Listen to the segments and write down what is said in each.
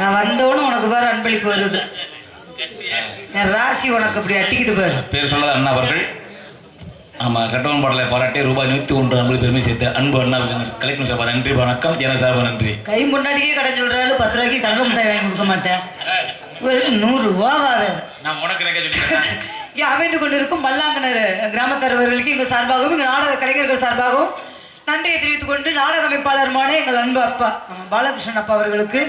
இன்னைக்கு வருது. என் ராசி உனக்கு அப்படி அட்டிக்கிட்டு பாரு. பேர் சொல்லாத அண்ணா அவர்கள். ஆமா கட்டவன் பாடலை பாராட்டி ரூபாய் நூற்றி ஒன்று அன்பு பெருமை சேர்த்து அன்பு அண்ணா கலெக்டர் சார்பா நன்றி வணக்கம். ஜன சார்பா நன்றி. கை முன்னாடியே கடை சொல்றாரு பத்து ரூபாய்க்கு தங்க மிட்டாய் வாங்கி கொடுக்க மாட்டேன். வெறும் நூறு ரூபாவாத நான் உனக்கு ரெக்க சொல்லிக்கிறேன் இங்கே அமைந்து கொண்டிருக்கும் மல்லாங்கனர் கிராமத்தலைவர்களுக்கு எங்கள் சார்பாகவும் எங்கள் நாடக கலைஞர்கள் சார்பாகவும் நன்றியை தெரிவித்துக் கொண்டு நாடக அமைப்பாளருமான எங்கள் அன்பு அப்பா பாலகிருஷ்ணன் அப்பா அவர்களுக்கு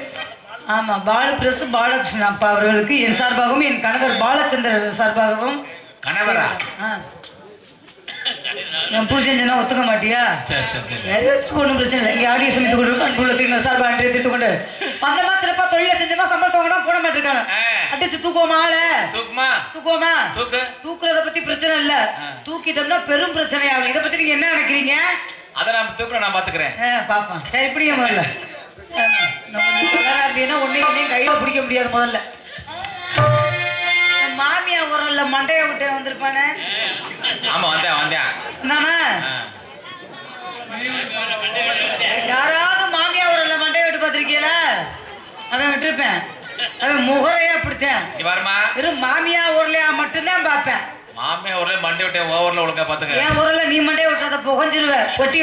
ஆமா பாலபிரசு பாலகிருஷ்ணன் அப்பா அவர்களுக்கு என் சார்பாகவும் என் கணவர் பாலச்சந்திரன் சார்பாகவும். கணவரா. என் புருஷன் ஒத்துக்க மாட்டியா? ஏதாச்சும் ஒண்ணும் பிரச்சனை இல்லை. இங்கே ஆடியோ சமைத்து கொண்டு அன்புள்ளத்துக்கு சார்பாக அன்றைய தெரிவித்துக் கொண்டு. வந்தமா சிறப்பா தொழில செஞ்சமா சம்பளம் வாங்கினா போட மாட்டிருக்காங்க. அடிச்சு தூக்குவோமா ஆள? தூக்குமா? தூக்குவோமா? தூக்கு. தூக்குறத பத்தி பிரச்சனை இல்ல. தூக்கிட்டோம்னா பெரும் பிரச்சனை ஆகும் இதை பத்தி நீங்க என்ன நினைக்கிறீங்க? அதை நான் தூக்குறேன் நான் பாத்துக்கிறேன். ஆ, பாப்போம். சரி இப்படியே முதல்ல. இருந்தீங்கன்னா ஒன்னையும் ஒன்னையும் கையில பிடிக்க முடியாது முதல்ல. மாமியா உரல்ல மண்டைய விட்டு வந்திருப்பானே? ஆமா வந்தேன் வந்தேன். ஆ. யாராவது மாமியா உரல்ல மண்டைய விட்டு பார்த்திருக்கீங்களா? அவன் விட்டுருப்பேன். அவன் முகரையே வரமா வெறும் மாமியா ஊர்லயா மட்டும்தான் பார்ப்பேன். மாமே ஒரு மண்டி விட்டேன் ஓவர்ல ஒழுங்கா பாத்துக்க என் ஊர்ல நீ மண்டைய விட்டாத புகஞ்சிருவ. பொட்டி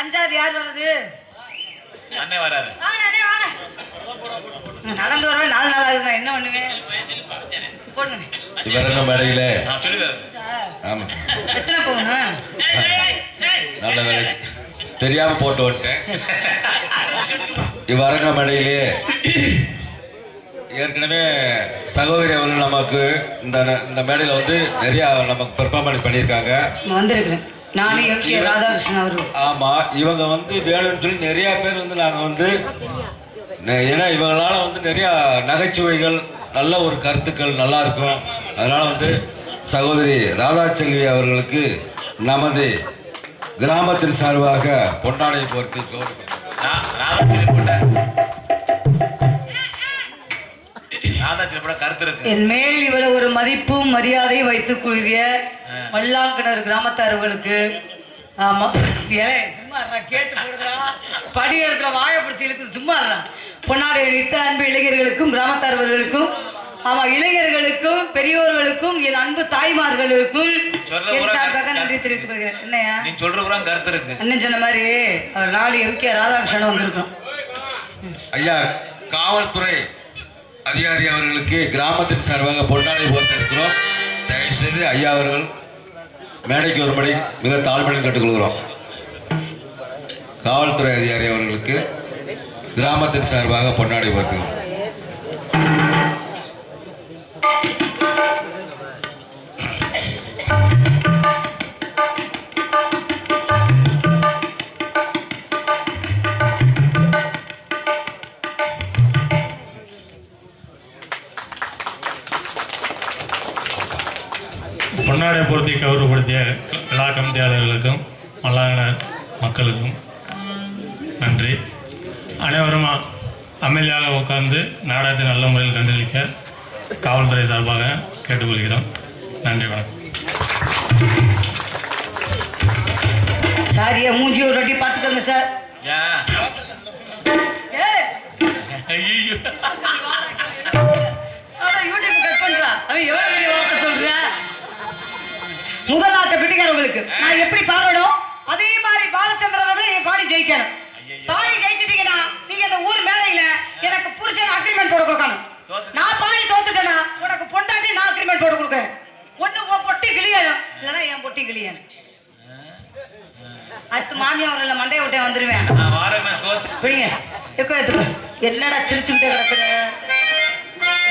அஞ்சாவது யார் வராரு. நடந்து வரவே நாலு நாள் ஆகுது என்ன பண்ணுவேன்? போடுங்க மேடையில? ஆமா. எத்தனை போகணும்? நல்ல வேலை. தெரியாம போட்டு விட்டேன் இவ்வரங்க மேடையிலே? ஏற்கனவே சகோதரி அவர்கள் நமக்கு இந்த இந்த மேடையில் வந்து நிறைய நமக்கு பெர்ஃபார்மன்ஸ் பண்ணியிருக்காங்க. வந்திருக்கிறேன். நானும் எம் கே ராதாகிருஷ்ணன் அவர்கள் ஆமா இவங்க வந்து வேணும்னு சொல்லி நிறைய பேர் வந்து நாங்க வந்து ஏன்னா இவங்களால வந்து நிறைய நகைச்சுவைகள் நல்ல ஒரு கருத்துக்கள் நல்லா இருக்கும் அதனால வந்து சகோதரி ராதாச்செல்வி அவர்களுக்கு நமது கிராமத்தின் சார்பாக பொன்னாடை பொறுத்து. நான் என் மேல் இவ்வளவு ஒரு மதிப்பும் மரியாதையும் வைத்துக் கொள்கிய ஆ. மல்லாங்கிணறு கிராமத்தார்களுக்கு ஆமா ஏ சும்மா கேட்டு போடுறா படி எடுக்கிற வாயை பிடிச்சி இழுக்குது சும்மா. பொன்னாடை அளித்த அன்பு இளைஞர்களுக்கும் கிராமத்தார்களுக்கும் ஆமா இளைஞர்களுக்கும் பெரியோர்களுக்கும் என் அன்பு தாய்மார்களுக்கும். நன்றி தெரிவித்துக் கொள்கிறேன் என்னையா நீ சொல்ற பூரா கருத்து இருக்கு அண்ணன் சொன்ன மாதிரி அவர் நாலு எம் கே ராதாகிருஷ்ணன் வந்திருக்கோம் ஐயா காவல்துறை அதிகாரி அவர்களுக்கு கிராமத்தின் சார்பாக பொன்னாடை போர்த்திருக்கிறோம் தயவு செய்து ஐயா அவர்கள் மேடைக்கு வரும்படி மிக தாழ்மையுடன் கேட்டுக்கொள்கிறோம். காவல்துறை அதிகாரி அவர்களுக்கு கிராமத்தின் சார்பாக பொன்னாடி பார்த்துக்கிறோம் பொன்னாடை பொருத்தி கௌரவப்படுத்திய விழா கமிட்டியாளர்களுக்கும் மல்லாங்கன மக்களுக்கும் நன்றி. அனைவரும் அமைதியாக உட்கார்ந்து நாடகத்தை நல்ல முறையில் கண்டுகளிக்க காவல்துறை சார்பாக கேட்டுக்கொள்கிறோம். நன்றி வணக்கம். சாரியா மூஞ்சி ஒரு வாட்டி பார்த்துக்கோங்க சார். ஐயோ. அவன் யூடியூப் கட் பண்றா. அவன் எவ்வளவு பெரிய ஆட்ட பிடிக்கிறவங்களுக்கு நான் எப்படி பாடணும்? அதே மாதிரி பாலச்சந்திரனோட என் பாடி ஜெயிக்கணும். பாடி ஜெயிச்சிட்டீங்கன்னா நீங்க அந்த ஊர் மேலையில எனக்கு புருஷன் அக்ரிமெண்ட் போட கொடுக்கணும். நான் பாடி தோத்துட்டேன்னா உனக்கு பொண்டாட்டி நான் அக்ரிமெண்ட் போட்டு கொடுக்குறேன். ஒண்ணு உன் பொட்டி கிளியணும் இல்லைன்னா என் பொட்டி கிளியணும் அடுத்து மாமியா அவரில் மண்டைய விட்டே வந்துருவேன். பிடிங்க எடுத்துக்கோ என்னடா சிரிச்சுக்கிட்டே கிடக்குற?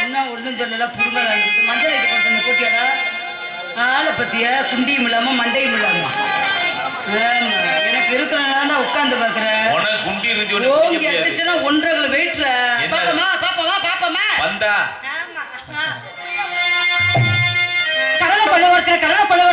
என்ன ஒண்ணும் சொல்லல அழுகுது மஞ்சள் கூட்டியாடா. ஆளை பத்திய? குண்டியும் இல்லாம மண்டையும் இல்லாம. ஆமா, எனக்கு இருக்கிறனால உட்கார்ந்து பாக்குறேன் உனக்கு குண்டி இருந்து ஒண்ணு ஓங்கி பிடிக்க முடியாது. அடிச்சுன்னா ஒன்றரை வெயிட்ல? பாப்போமா பாப்போமா பாப்போமா. வந்தா. கடலை கொள்ள ஓரத்துல கடலை கொள்ள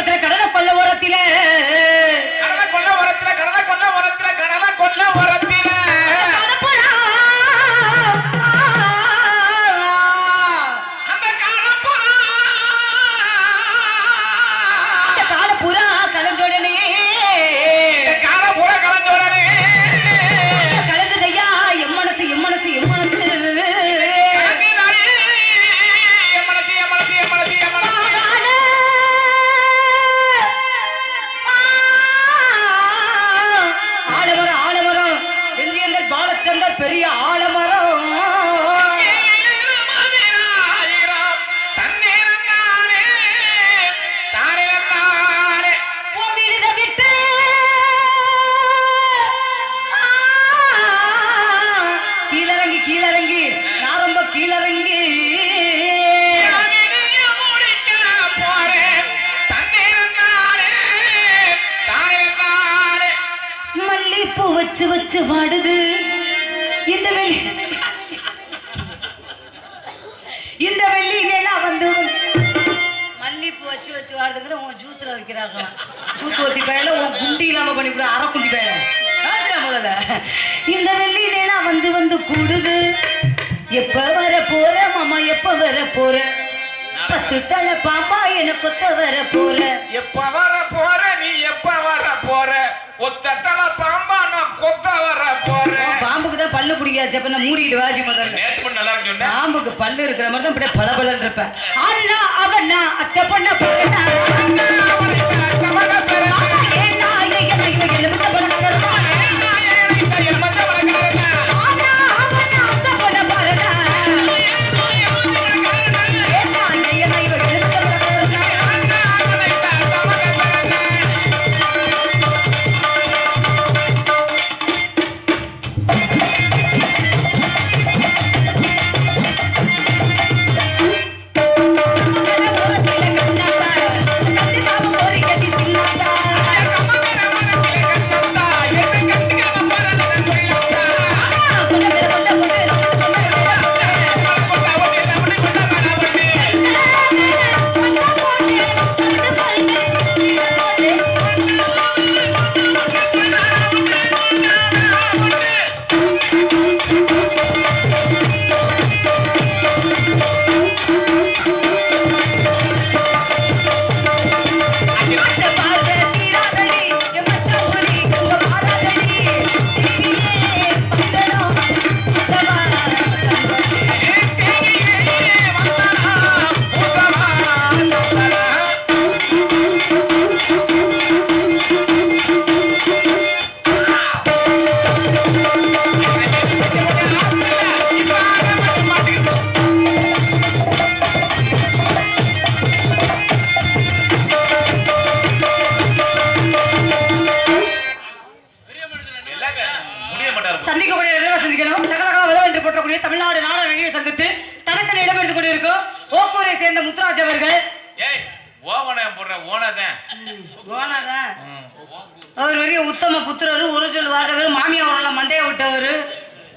பாலச்சந்தர் பெரிய ஆலமரம். கீழறங்கி நான் ரொம்ப கீழறங்கி. மல்லிப்பூ வச்சு வச்சு வாடுது. வைக்கிறாங்களாம் பயல உன் குண்டி இல்லாம பண்ணி கூட அரை குண்டி பயல. முதல்ல. இந்த வெள்ளி வேளா வந்து வந்து கூடுது. எப்ப வர போற மாமா எப்ப வர போற? பத்து தலை பாப்பா எனக்கு கொத்த வர போற. எப்ப வர போற நீ எப்ப வர போற? ஒத்தத்தல பாம்பா நான் கொத்த வர போறேன் உன் பாம்புக்கு தான் பல்லு பிடிக்காச்சு அப்ப நான் மூடிக்கிட்டு வாசி முதல்ல. நல்லா பாம்புக்கு பல்லு இருக்கிற மாதிரி தான் இப்படியே பளபளன்னு இருப்பேன். அண்ணா அவனா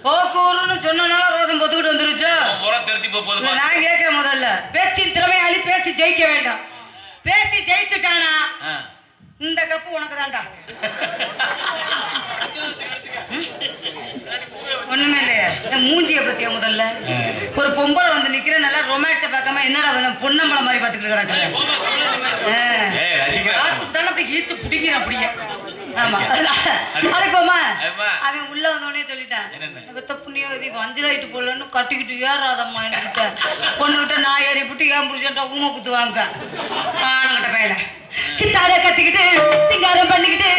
போக்கூருன்னு சொன்னனால ரோசம் பொத்துக்கிட்டு வந்துருச்சோ? உரம் தெரிஞ்சு போக இல்ல, போதுமா நான் கேட்கிறேன் முதல்ல. பேச்சின் திறமையாளி பேசி ஜெயிக்க வேண்டாம். பேசி ஜெயிச்சுட்டானா. இந்த கப்பு உனக்கு தான்டா ஒண்ணுமே இல்லையா. மூஞ்சிய பத்தியா முதல்ல? ஒரு பொம்பளை வந்து நிக்கிற நல்லா ரொமான்ஸ பார்க்காம என்னடா வேணும் பொன்னம்பளை மாதிரி பாத்துக்கிட்டு கிடக்குறேன் அப்படி ஈச்சு பிடிக்கிறேன் அப்படியே. ஆமா. அழைப்போமா அழைப்பா. அவன் உள்ள வந்தோடனே சொல்லிட்டான். என்னன்னு? பெத்த புண்ணியவதி வஞ்சலாயிட்டு போலன்னு கட்டிக்கிட்டு ஏறாதம்மா என்கிட்ட பொண்ணுகிட்ட நான் ஏறி புட்டி ஏன் புருஷன்ட்ட ஊமை குத்து வாங்க ஆனங்கிட்ட பையல சித்தார கத்திக்கிட்டு சிங்காரம் பண்ணிக்கிட்டு